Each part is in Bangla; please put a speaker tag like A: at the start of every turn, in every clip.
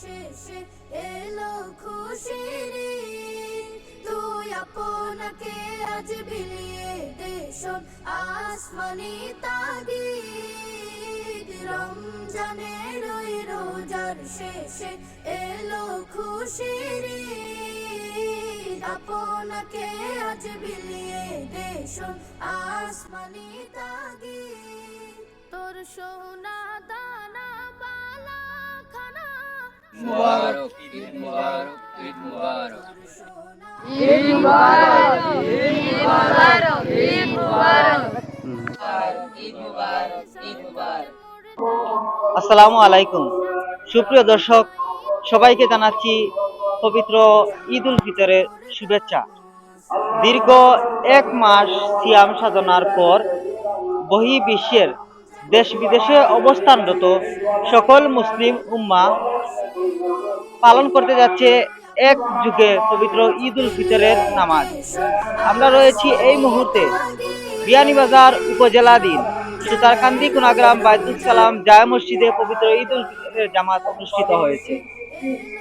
A: শেষে এলো খুশির। তুই আপনাকে আজ বিলিয়ে দেশন আসমানি তাগিদ রমজানের ওই রোজার শেষে এলো খুশির। আপনাকে আজ বিলিয়ে দেশন আসমানি তাগিদ তোর সোনা খানা
B: আসসালামু আলাইকুম। সুপ্রিয় দর্শক, সবাইকে জানাচ্ছি পবিত্র ঈদ উল ফিতরের শুভেচ্ছা। দীর্ঘ এক মাস সিয়াম সাধনার পর বহি বিশ্বের দেশ বিদেশে অবস্থানরত সকল মুসলিম উম্মা পালন করতে যাচ্ছে এক যুগে পবিত্র ঈদ উল ফিতরের নামাজ। আমরা রয়েছি এই মুহূর্তে বিয়ানীবাজার উপজেলাধীন সুতারকান্দি কুনাগ্রাম বাইতুল সালাম জায় মসজিদে পবিত্র ঈদ উল ফিতরের জামাত অনুষ্ঠিত হয়েছে।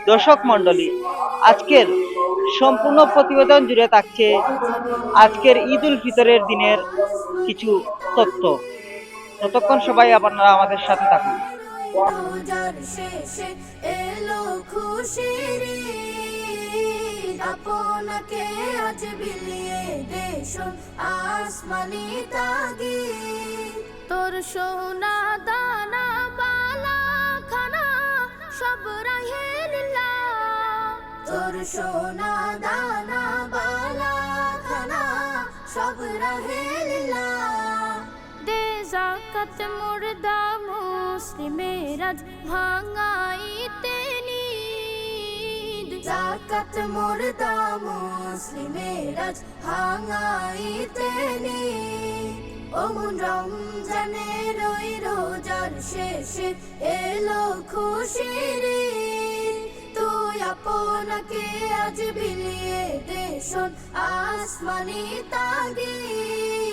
B: দর্শক মণ্ডলী, আজকের সম্পূর্ণ প্রতিবেদন জুড়ে থাকছে আজকের ঈদ উল ফিতরের দিনের কিছু তথ্য। ততক্ষণ সবাই আপনারা আমাদের সাথে থাকুন।
A: আপনাকে আজ বিলিয়ে দেশন আসমানি তাগিদ। তোর সোনা দানা বালা খানা সব রাহে লীলা তোর সোনা দানা বালা খানা সব রাহে জাকাত মুর্দা মুসলিমের আজ ভাঙাইতে নিদ। জাকাত মুর্দা মুসলিমের আজ ভাঙাইতে নিদ। ওমন রমজানের ওই রোজার শেষে এলো খুশির। তুই আপনাকে আজ বিলিয়ে দেশন আসমানি তাগিদ।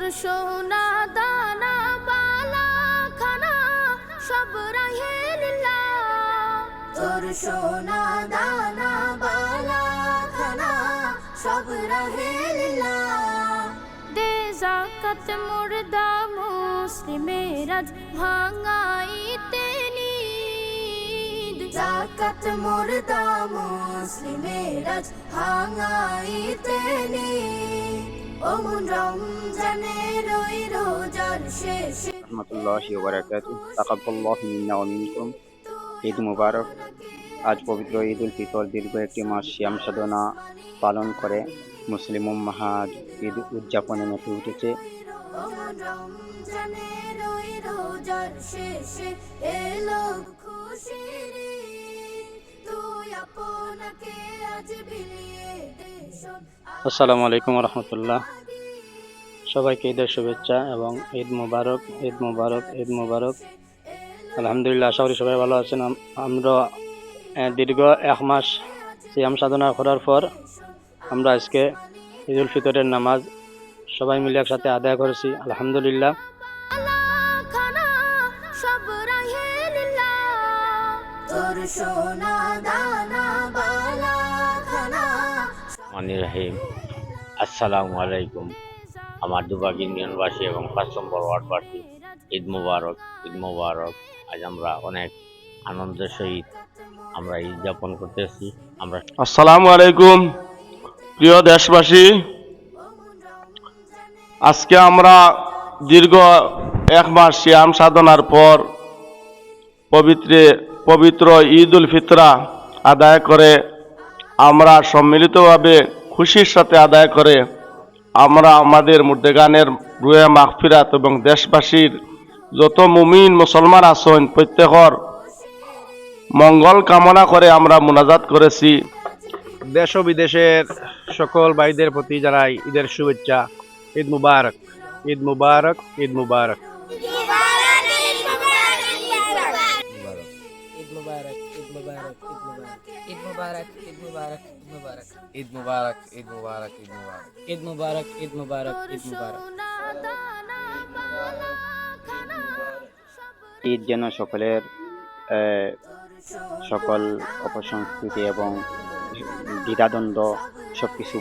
A: তোর সোনা দানা, বালা, খানা, সব রাহে লীলা তোর সোনা দানা, বালা, খানা, সব রাহে লীলা দে জাকাত মুর্দা মুসলিমের আজ ভাঙাইতে জাকাত মুর্দা মুসলিমের আজ ভাঙাইতে ওমন রমজানের ওই রোজার শেষে
C: রহমতুল্লাহি ওবরাকাতু তাকাব্বাল্লাহ মিন্না ওয়া মিনকুম। ঈদ মুবারক। আজ পবিত্র ঈদ উল ফিতর দীর্ঘ একটি মাস শ্যাম সাধনা পালন করে মুসলিম উম্মাহাজ ঈদ উদযাপনে মেতে উঠেছে।
A: তুই আপনাকে আজ বিলিয়ে
D: আসসালামু আলাইকুম রহমতুল্লাহ। সবাইকে ঈদের শুভেচ্ছা এবং ঈদ মুবারক ঈদ মুবারক ঈদ মুবারক। আলহামদুলিল্লাহ, আশা করি সবাই ভালো আছেন। আমরা দীর্ঘ এক মাস সিয়াম সাধনা করার পর আমরা আজকে ঈদ উল ফিতরের নামাজ সবাই মিলে একসাথে আদায় করেছি, আলহামদুলিল্লাহ।
A: সোনা দানা
E: মানি রাহিম। আসসালামু আলাইকুম। আমার দুবাগ ইউনিয়নবাসী এবং পাঁচ নম্বর ওয়ার্ডবাসী, ঈদ মুবারক ঈদ মুবারক। আজ আমরা অনেক আনন্দের সহিত আমরা ঈদ যাপন করতেছি। আমরা
F: আসসালামু আলাইকুম, প্রিয় দেশবাসী। আজকে আমরা দীর্ঘ এক মাস শ্যাম সাধনার পর পবিত্রে, পবিত্র ঈদ উল ফিতরা আদায় করে আমরা সম্মিলিতভাবে খুশির সাথে আদায় করে আমরা আমাদের মুর্দেগানের রুয়ে মাগফিরাত এবং দেশবাসীর যত মুমিন মুসলমান আছেন প্রত্যেকর মঙ্গল কামনা করে আমরা মোনাজাত করেছি।
G: দেশ ও বিদেশের সকল ভাইদের প্রতি জানাই ঈদের শুভেচ্ছা। ঈদ মুবারক। ঈদ মুবারক ঈদ মুবারক।
H: ঈদ মুবারক ঈদ মুবারক ঈদ মুবারক ঈদ মুবারক ঈদ মুবারক ঈদ মুবারক ঈদ মুবারক। ঈদ মুবারক ঈদ মুবারক ঈদ মুবারক। ঈদ মুবারক
C: ঈদ যেন সকলের সকল অপসংস্কৃতি এবং দ্বিধাদ্বন্দ্ব সব কিছু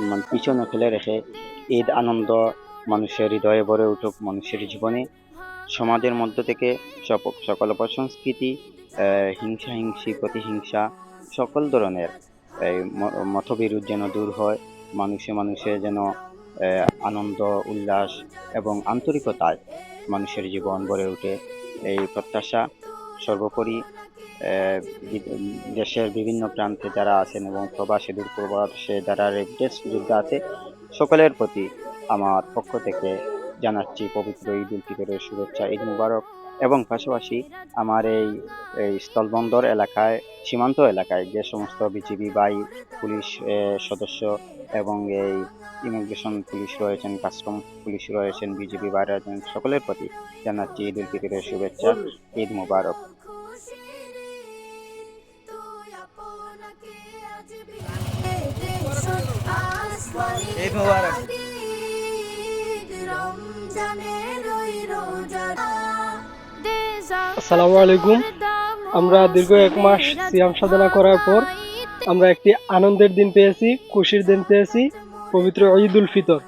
C: মানে পিছনে ফেলে রেখে ঈদ আনন্দ মানুষের হৃদয়ে ভরে উঠুক মানুষের জীবনে। সমাজের মধ্য থেকে সপ- সকল অপসংস্কৃতি হিংসা হিংসি প্রতিহিংসা সকল ধরনের এই মতবিরোধ যেন দূর হয়, মানুষে মানুষে যেন আনন্দ, উল্লাস এবং আন্তরিকতায় মানুষের জীবন গড়ে ওঠে। এই প্রত্যাশা সর্বোপরি দেশের বিভিন্ন প্রান্তে যারা আছেন এবং প্রবাসী দূর প্রবাসে যারা রেমিটেন্স যোদ্ধা আছে সকলের প্রতি আমার পক্ষ থেকে জানাচ্ছি পবিত্র ঈদ উল ফিতরের শুভেচ্ছা, ঈদ মুবারক। এবং পাশাপাশি আমার এই এই স্থলবন্দর এলাকায়, সীমান্ত এলাকায় যে সমস্ত বিজিবি বাই পুলিশ সদস্য এবং এই ইমিগ্রেশন পুলিশ রয়েছেন, কাস্টম পুলিশ রয়েছেন, বিজিবি বাই রয়েছেন সকলের প্রতি জানাচ্ছি ঈদ উল ফিতরের শুভেচ্ছা, ঈদ মুবারক।
B: ঈদ মুবারক।
I: আসসালামু আলাইকুম। আমরা দীর্ঘ এক মাস সিয়াম সাধনা করার পর আমরা একটি আনন্দের দিন পেয়েছি খুশির দিন পেয়েছি পবিত্র ঈদ উল ফিতর।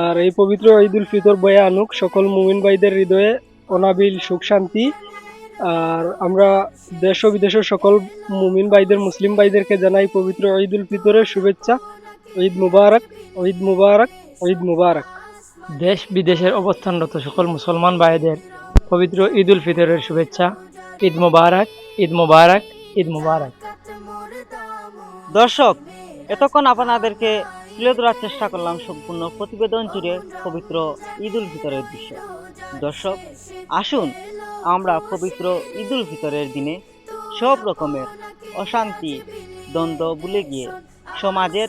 I: আর এই পবিত্র ঈদ উল ফিতর বয়ে আনুক সকল মুমিন ভাইদের হৃদয়ে অনাবিল সুখ শান্তি। আর আমরা দেশ ও বিদেশের সকল মুমিন ভাইদের মুসলিম ভাইদেরকে জানাই পবিত্র ঈদ উল ফিতরের শুভেচ্ছা। ঈদ মুবারক ঈদ মুবারক ঈদ মুবারক।
J: দেশ বিদেশের অবস্থানরত সকল মুসলমান ভাইদের পবিত্র ঈদ উল ফিতরের শুভেচ্ছা। ঈদ মুবারক ঈদ মুবারক ঈদ মুবারক।
B: দর্শক, এতক্ষণ আপনাদেরকে তুলে ধরার চেষ্টা করলাম সম্পূর্ণ প্রতিবেদন জুড়ে পবিত্র ঈদ উল ফিতরের বিষয় দর্শক, আসুন আমরা পবিত্র ঈদ উল ফিতরের দিনে সব রকমের অশান্তি, দ্বন্দ্ব ভুলে গিয়ে সমাজের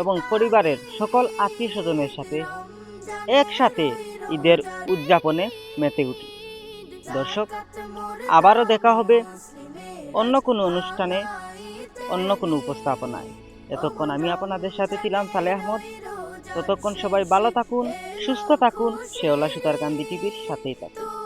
B: এবং পরিবারের সকল আত্মীয় স্বজনের সাথে একসাথে ঈদের উদযাপনে মেতে উঠি। দর্শক, আবারও দেখা হবে অন্য কোনো অনুষ্ঠানে, অন্য কোনো উপস্থাপনায়। এতক্ষণ আমি আপনাদের সাথে ছিলাম সালে আহমদ। ততক্ষণ সবাই ভালো থাকুন, সুস্থ থাকুন। শেওলা সুতার কান্দি টিভির সাথেই থাকুন।